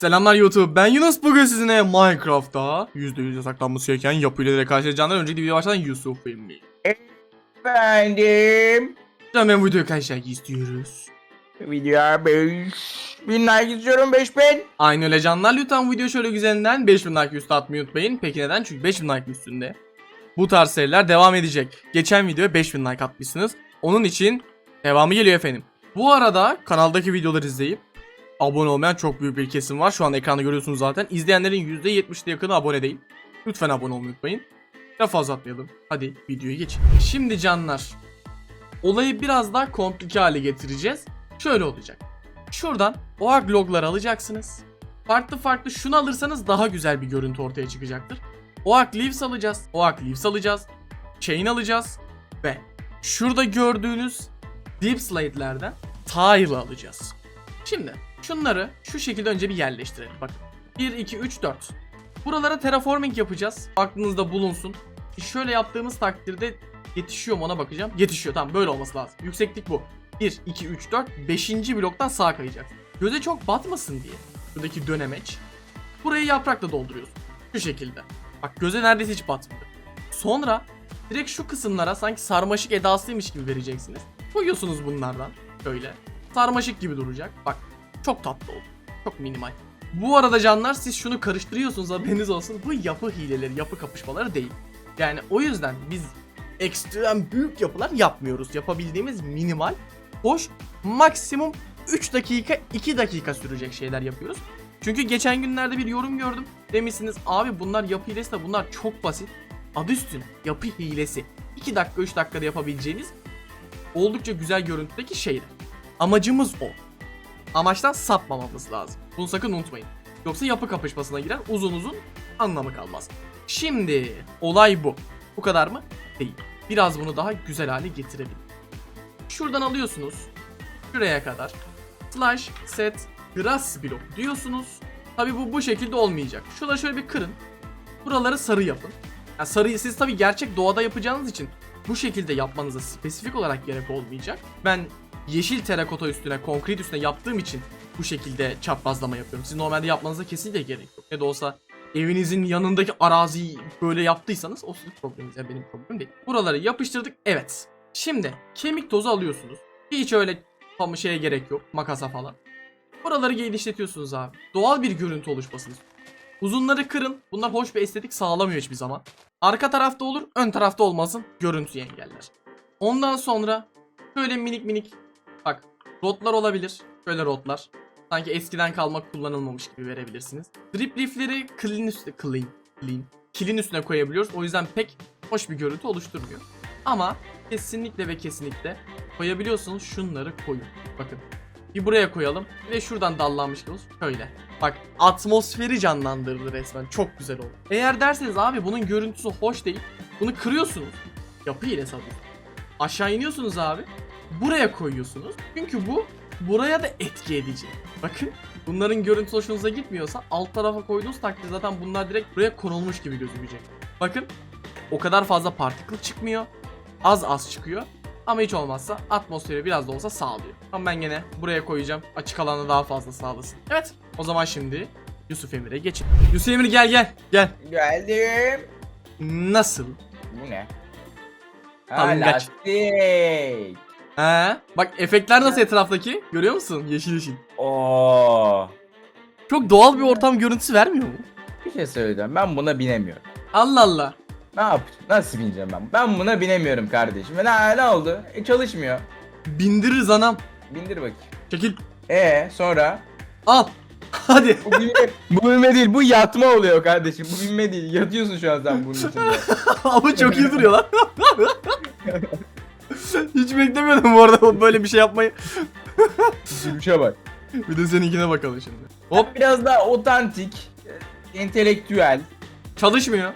Selamlar YouTube. Ben Yunus. Bugün sizinle Minecraft'ta %100 yasaklanması gereken yapı hileleri karşılayacağından önceki video başladan Yusuf Emmi. Efendim. Canım ben bu videoyu kaç like istiyoruz? Videoya 5000 like istiyorum 5000. Aynı öyle canlar. Lütfen video şöyle güzelinden 5000 like üstü atmayı unutmayın. Peki neden? Çünkü 5000 like üstünde bu tarz seriler devam edecek. Geçen videoya 5000 like atmışsınız. Onun için devamı geliyor efendim. Bu arada kanaldaki videoları izleyip abone olmayan çok büyük bir kesim var. Şu an ekranda görüyorsunuz zaten. İzleyenlerin %70'de yakını abone değil. Lütfen abone olmayı unutmayın. Daha fazla atmayalım. Hadi videoya geçelim. Şimdi canlar. Olayı biraz daha komplike hale getireceğiz. Şöyle olacak. Şuradan OAK logları alacaksınız. Farklı farklı şunu alırsanız daha güzel bir görüntü ortaya çıkacaktır. OAK leaves alacağız. OAK leaves alacağız. Chain alacağız. Ve şurada gördüğünüz deep slate'lerden tile alacağız. Şimdi şunları şu şekilde önce bir yerleştirelim. Bakın. 1, 2, 3, 4. Buralara terraforming yapacağız. Aklınızda bulunsun. Şöyle yaptığımız takdirde yetişiyor mu ona bakacağım. Yetişiyor tamam böyle olması lazım. Yükseklik bu. 1, 2, 3, 4, 5. bloktan sağa kayacak. Göze çok batmasın diye. Buradaki dönemeç. Burayı yaprakla dolduruyorsun. Şu şekilde. Bak göze neredeyse hiç batmadı. Sonra direkt şu kısımlara sanki sarmaşık edasıymış gibi vereceksiniz. Koyuyorsunuz bunlardan. Şöyle. Sarmaşık gibi duracak. Bak çok tatlı oldu. Çok minimal. Bu arada canlar siz şunu karıştırıyorsunuz haberiniz olsun. Bu yapı hileleri, yapı kapışmaları değil. Yani o yüzden biz ekstrem büyük yapılar yapmıyoruz. Yapabildiğimiz minimal, hoş, maksimum 3 dakika 2 dakika sürecek şeyler yapıyoruz. Çünkü geçen günlerde bir yorum gördüm. Demişsiniz abi bunlar yapı hilesi de bunlar çok basit. Adı üstüne yapı hilesi. 2 dakika 3 dakikada yapabileceğiniz oldukça güzel görüntüdeki şeyler. Amacımız o. Amaçtan sapmamamız lazım. Bunu sakın unutmayın. Yoksa yapı kapışmasına girer uzun uzun anlamı kalmaz. Şimdi olay bu. Bu kadar mı? Değil. Biraz bunu daha güzel hale getirelim. Şuradan alıyorsunuz. Şuraya kadar. Slash set grass block diyorsunuz. Tabi bu bu şekilde olmayacak. Şuraları şöyle bir kırın. Buraları sarı yapın. Yani sarıyı siz tabi gerçek doğada yapacağınız için bu şekilde yapmanıza spesifik olarak gerek olmayacak. Ben yeşil terakota üstüne, konkrit üstüne yaptığım için bu şekilde çaprazlama yapıyorum. Siz normalde yapmanıza kesinlikle gerek yok. Ne de olsa evinizin yanındaki araziyi böyle yaptıysanız o sizin probleminiz ya benim problemim değil. Buraları yapıştırdık. Evet. Şimdi kemik tozu alıyorsunuz. Hiç öyle tam şeye gerek yok. Makasa falan. Buraları genişletiyorsunuz abi. Doğal bir görüntü oluşmasını Uzunları kırın. Bunlar hoş bir estetik sağlamıyor hiçbir zaman. Arka tarafta olur, ön tarafta olmasın. Görüntüyü engeller. Ondan sonra şöyle minik minik rotlar olabilir. Şöyle rotlar. Sanki eskiden kalma kullanılmamış gibi verebilirsiniz. Drip leaf'leri clean üstüne clean clean kilin üstüne koyabiliyoruz. O yüzden pek hoş bir görüntü oluşturmuyor. Ama kesinlikle ve kesinlikle koyabiliyorsunuz. Şunları koyun. Bakın. Bir buraya koyalım. De şuradan dallanmış gibi olsun. Şöyle. Bak atmosferi canlandırdı resmen. Çok güzel oldu. Eğer derseniz abi bunun görüntüsü hoş değil. Bunu kırıyorsunuz. Yapı ile satıyorsunuz. Aşağı iniyorsunuz abi. Buraya koyuyorsunuz. Çünkü bu buraya da etki edecek. Bakın bunların görüntüsü hoşunuza gitmiyorsa alt tarafa koyduğunuz takdirde zaten bunlar direkt buraya konulmuş gibi gözükecek. Bakın o kadar fazla particle çıkmıyor. Az az çıkıyor. Ama hiç olmazsa atmosferi biraz da olsa sağlıyor. Ama ben gene buraya koyacağım. Açık alanı daha fazla sağlasın. Evet. O zaman şimdi Yusuf Emir'e geçelim. Yusuf Emir gel gel. Gel. Geldim. Nasıl? Bu ne? Ha Alıngaç. lastik. He? Bak efektler nasıl etraftaki? Görüyor musun? Yeşil yeşil. Oo. Çok doğal bir ortam görüntüsü vermiyor mu? Bir şey söyleyeceğim. Ben buna binemiyorum. Allah Allah. Ne yap? Nasıl bineceğim ben? Ben buna binemiyorum kardeşim. Ne, ne oldu? E, çalışmıyor. Bindiririz anam. Bindir bakayım. Çekil. E sonra? Al. Hadi. Bu binme, bu binme değil. Bu yatma oluyor kardeşim. Bu binme değil. Yatıyorsun şu an sen bunun içinde. Ama çok iyi duruyor lan. Hiç beklemiyordum bu arada böyle bir şey yapmayı. Gülüşe bak. Bir de seninkine bakalım şimdi. Hop Biraz daha otantik, entelektüel. çalışmıyor.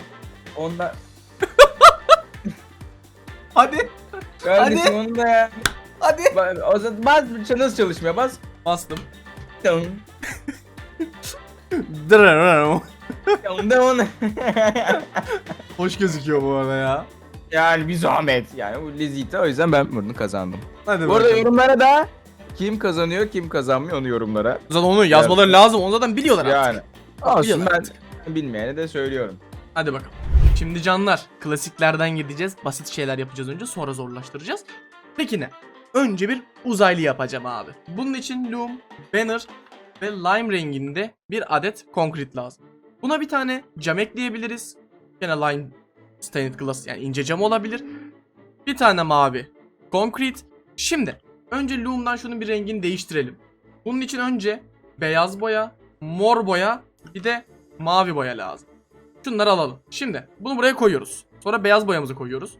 Onda Hadi. kardeşim Hadi. onu da ya. Hadi. Ba- O zaman bas nasıl çalışmıyor? Bas. Bastım. Dın. Dırırırım. Dın dın. Hoş gözüküyor bu arada ya. Yani bir zahmet. Yani bu lezzetli o yüzden ben bunu kazandım. Hadi Bu arada bakalım. yorumlara da kim kazanıyor kim kazanmıyor onu yorumlara. Zaten onu yazmaları lazım. Onu zaten biliyorlar artık. Yani. Olsun Biliyorlar ben artık. bilmeyene de söylüyorum. Hadi bakalım. Şimdi canlar klasiklerden gideceğiz. Basit şeyler yapacağız önce sonra zorlaştıracağız. Peki ne? Önce bir uzaylı yapacağım abi. Bunun için loom, banner ve lime renginde bir adet konkrit lazım. Buna bir tane cam ekleyebiliriz. Yine lime stained glass yani ince cam olabilir. Bir tane mavi konkrit. Şimdi önce loom'dan şunun bir rengini değiştirelim. Bunun için önce beyaz boya, mor boya bir de mavi boya lazım. Şunları alalım. Şimdi bunu buraya koyuyoruz. Sonra beyaz boyamızı koyuyoruz.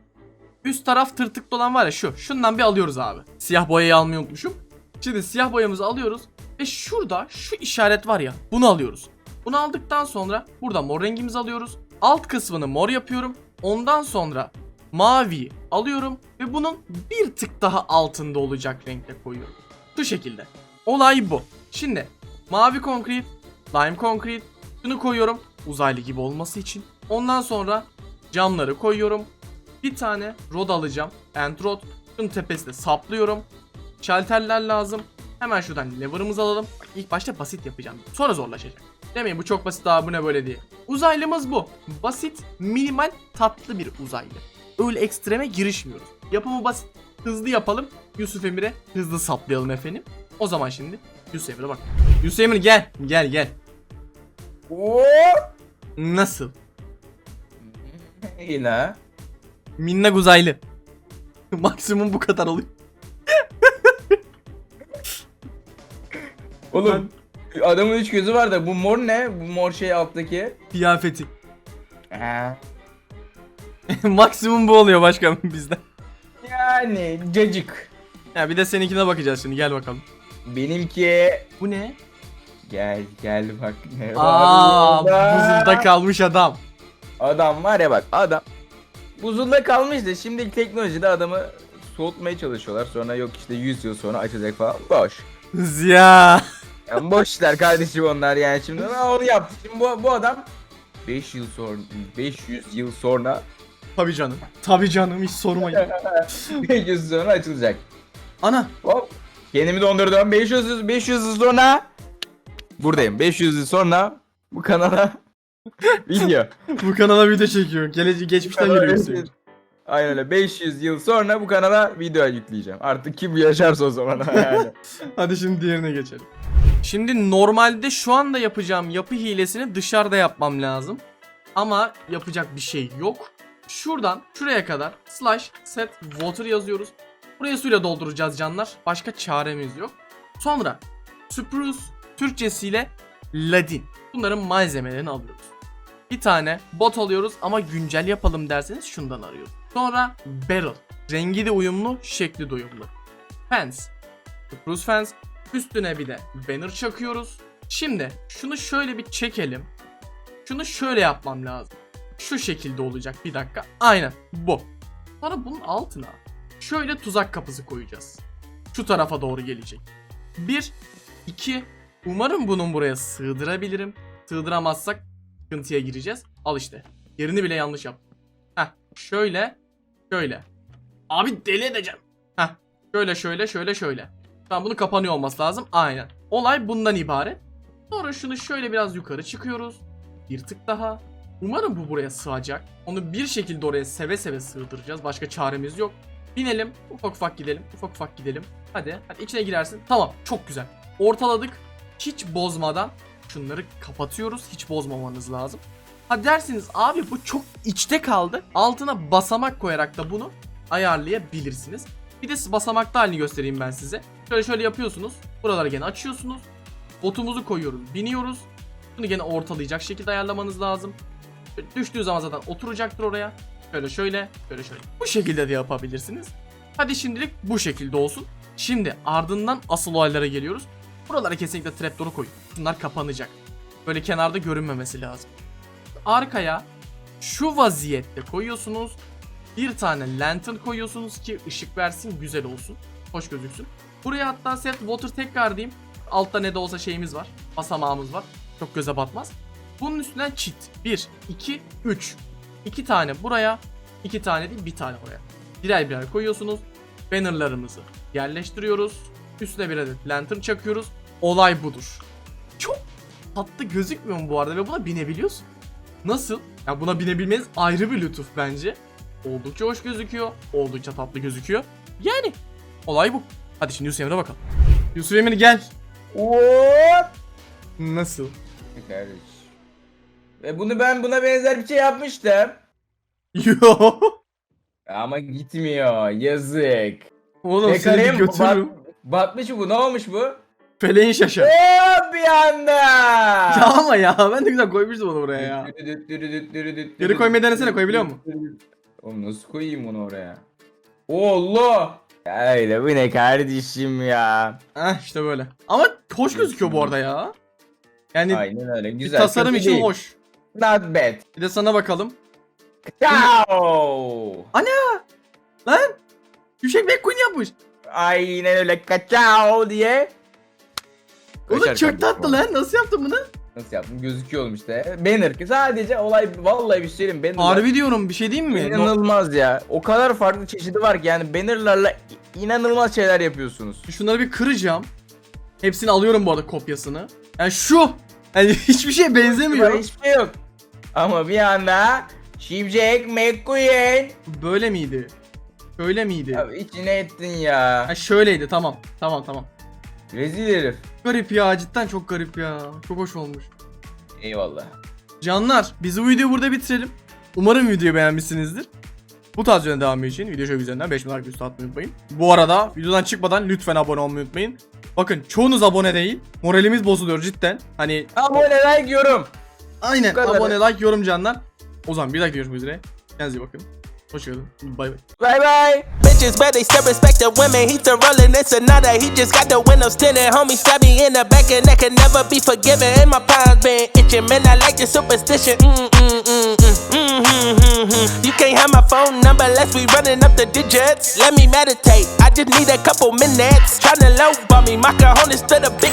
Üst taraf tırtıklı olan var ya şu. Şundan bir alıyoruz abi. Siyah boyayı almayı unutmuşum. Şimdi siyah boyamızı alıyoruz. Ve şurada şu işaret var ya. Bunu alıyoruz. Bunu aldıktan sonra burada mor rengimizi alıyoruz. Alt kısmını mor yapıyorum. Ondan sonra maviyi alıyorum. Ve bunun bir tık daha altında olacak renkte koyuyorum. Şu şekilde. Olay bu. Şimdi mavi konkrit, lime konkrit, şunu koyuyorum uzaylı gibi olması için. Ondan sonra camları koyuyorum. Bir tane rod alacağım. End rod. Şunun tepesine saplıyorum. Şalterler lazım. Hemen şuradan lever'ımızı alalım. Bak, İlk başta basit yapacağım. Sonra zorlaşacak. Demeyin bu çok basit daha bu ne böyle diye. Uzaylımız bu. Basit, minimal, tatlı bir uzaylı. Öyle ekstreme girişmiyoruz. Yapımı basit, hızlı yapalım. Yusuf Emir'e hızlı saplayalım efendim. O zaman şimdi Yusuf Emir'e bak. Yusuf Emir gel. Gel gel. Oo! Nasıl? Yine. Minnak uzaylı. Maksimum bu kadar oluyor. Oğlum adamın üç gözü var da bu mor ne? Bu mor şey alttaki. Kıyafeti. Ee, Maksimum bu oluyor başkanım bizden. Yani cacık. Ya bir de seninkine bakacağız şimdi gel bakalım. Benimki Bu ne? gel gel bak ne Aa, var burada. buzulda kalmış adam. Adam var ya bak adam buzulda kalmış da şimdiki teknolojide adamı soğutmaya çalışıyorlar. Sonra yok işte 100 yıl sonra açacak falan. Boş. Ziya. Yani boş işler kardeşim onlar yani şimdi Aa, onu yaptı. Şimdi bu, bu adam 5 yıl sonra 500 yıl sonra Tabii canım. Tabii canım hiç sormayın. 500 yıl sonra açılacak. Ana. Hop. Kendimi dondurdum. 500 yıl- 500 yıl sonra buradayım. 500 yıl sonra bu kanala video. Bu kanala video çekiyor. Gelece geçmişten geliyor Hüseyin. Aynen öyle. 500 yıl sonra bu kanala video yükleyeceğim. Artık kim yaşarsa o zaman yani. Hadi şimdi diğerine geçelim. Şimdi normalde şu anda yapacağım yapı hilesini dışarıda yapmam lazım. Ama yapacak bir şey yok. Şuradan şuraya kadar slash set water yazıyoruz. Buraya suyla dolduracağız canlar. Başka çaremiz yok. Sonra spruce Türkçesiyle ladin. Bunların malzemelerini alıyoruz. Bir tane bot alıyoruz ama güncel yapalım derseniz şundan arıyoruz. Sonra barrel. Rengi de uyumlu, şekli de uyumlu. Fence. Spruce fence. Üstüne bir de banner çakıyoruz. Şimdi şunu şöyle bir çekelim. Şunu şöyle yapmam lazım. Şu şekilde olacak bir dakika. Aynen bu. Sonra bunun altına şöyle tuzak kapısı koyacağız. Şu tarafa doğru gelecek. Bir, iki. Umarım bunun buraya sığdırabilirim. Sığdıramazsak sıkıntıya gireceğiz. Al işte. Yerini bile yanlış yaptım. Heh. Şöyle. Şöyle. Abi deli edeceğim. Heh. Şöyle şöyle şöyle şöyle. Tamam bunu kapanıyor olması lazım. Aynen. Olay bundan ibaret. Sonra şunu şöyle biraz yukarı çıkıyoruz. Bir tık daha. Umarım bu buraya sığacak. Onu bir şekilde oraya seve seve sığdıracağız. Başka çaremiz yok. Binelim. Ufak ufak gidelim. Ufak ufak gidelim. Hadi. Hadi içine girersin. Tamam. Çok güzel. Ortaladık. Hiç bozmadan şunları kapatıyoruz. Hiç bozmamanız lazım. Ha dersiniz abi bu çok içte kaldı. Altına basamak koyarak da bunu ayarlayabilirsiniz. Bir de basamakta halini göstereyim ben size. Şöyle şöyle yapıyorsunuz. Buraları gene açıyorsunuz. Botumuzu koyuyoruz. Biniyoruz. Bunu gene ortalayacak şekilde ayarlamanız lazım. Şöyle Düştüğü zaman zaten oturacaktır oraya. Şöyle şöyle, şöyle şöyle. Bu şekilde de yapabilirsiniz. Hadi şimdilik bu şekilde olsun. Şimdi ardından asıl olaylara geliyoruz. Buralara kesinlikle trapdoor'u koyun. Bunlar kapanacak. Böyle kenarda görünmemesi lazım. Arkaya şu vaziyette koyuyorsunuz. Bir tane lantern koyuyorsunuz ki ışık versin güzel olsun. Hoş gözüksün. Buraya hatta set water tekrar diyeyim. Altta ne de olsa şeyimiz var. Basamağımız var. Çok göze batmaz. Bunun üstüne çit. 1, 2, 3. 2 tane buraya. 2 tane değil bir tane oraya. Birer birer koyuyorsunuz. Bannerlarımızı yerleştiriyoruz. Üstüne bir adet lantern çakıyoruz. Olay budur. Çok tatlı gözükmüyor mu bu arada ve buna binebiliyorsun. Nasıl? Ya buna binebilmeniz ayrı bir lütuf bence. Oldukça hoş gözüküyor. Oldukça tatlı gözüküyor. Yani olay bu. Hadi şimdi Yusuf Emre bakalım. Yusuf Emre gel. Hop. Nasıl? Kardeş. Ve bunu ben buna benzer bir şey yapmıştım. Yo. Ama gitmiyor. Yazık. Oğlum seni bir götürürüm. bat- batmış mı bu? Ne olmuş bu? Feleğin şaşar. Hop bir anda. Ya ama ya ben de güzel koymuştum onu buraya ya. Geri koymayı denesene, koyabiliyor musun? Oğlum nasıl koyayım bunu oraya? Allah! Öyle bu ne kardeşim ya. Heh işte böyle. Ama hoş gözüküyor bu arada ya. Yani Aynen öyle bir güzel. tasarım kötü için değil. hoş. Not bad. Bir de sana bakalım. Ciao. Lan! Düşek McQueen yapmış. Aynen öyle kaçao diye. O da Kaçar çok kardeşim tatlı o. lan. Nasıl yaptın bunu? Nasıl yaptım? Gözüküyor oğlum işte. Banner ki sadece olay vallahi bir şey söyleyeyim. Banner'lar Harbi diyorum bir şey diyeyim mi? İnanılmaz ya. O kadar farklı çeşidi var ki yani bannerlarla inanılmaz şeyler yapıyorsunuz. Şunları bir kıracağım. Hepsini alıyorum bu arada kopyasını. Yani şu. Yani hiçbir şeye benzemiyor. Hiçbir şey yok. Ama bir anda Shipjack McQueen. Böyle miydi? Şöyle miydi? Abi içine ettin ya. Ha şöyleydi tamam. Tamam tamam. Rezil herif. Garip ya cidden çok garip ya. Çok hoş olmuş. Eyvallah. Canlar biz bu videoyu burada bitirelim. Umarım videoyu beğenmişsinizdir. Bu tarz videoların devamı için video çok güzelinden 5000 like üstü atmayı unutmayın. Bu arada videodan çıkmadan lütfen abone olmayı unutmayın. Bakın çoğunuz abone değil. Moralimiz bozuluyor cidden. Hani Abone like yorum. aynen abone like yorum canlar. O zaman bir dakika görüşmek üzere. Kendinize iyi bakın. Hoşçakalın. Bye. Bitches, but they still respect the women. He's a rollin', it's another. He just got the windows tinted. Homie stabbed me in the back, and that can never be forgiven. And my palms been itching, man. I like the superstition. Mm mm mm mm mm mm mm mm. You can't have my phone number unless we running up the digits. Let me meditate. I just need a couple minutes. Tryna low bomb me, my cojones to the big.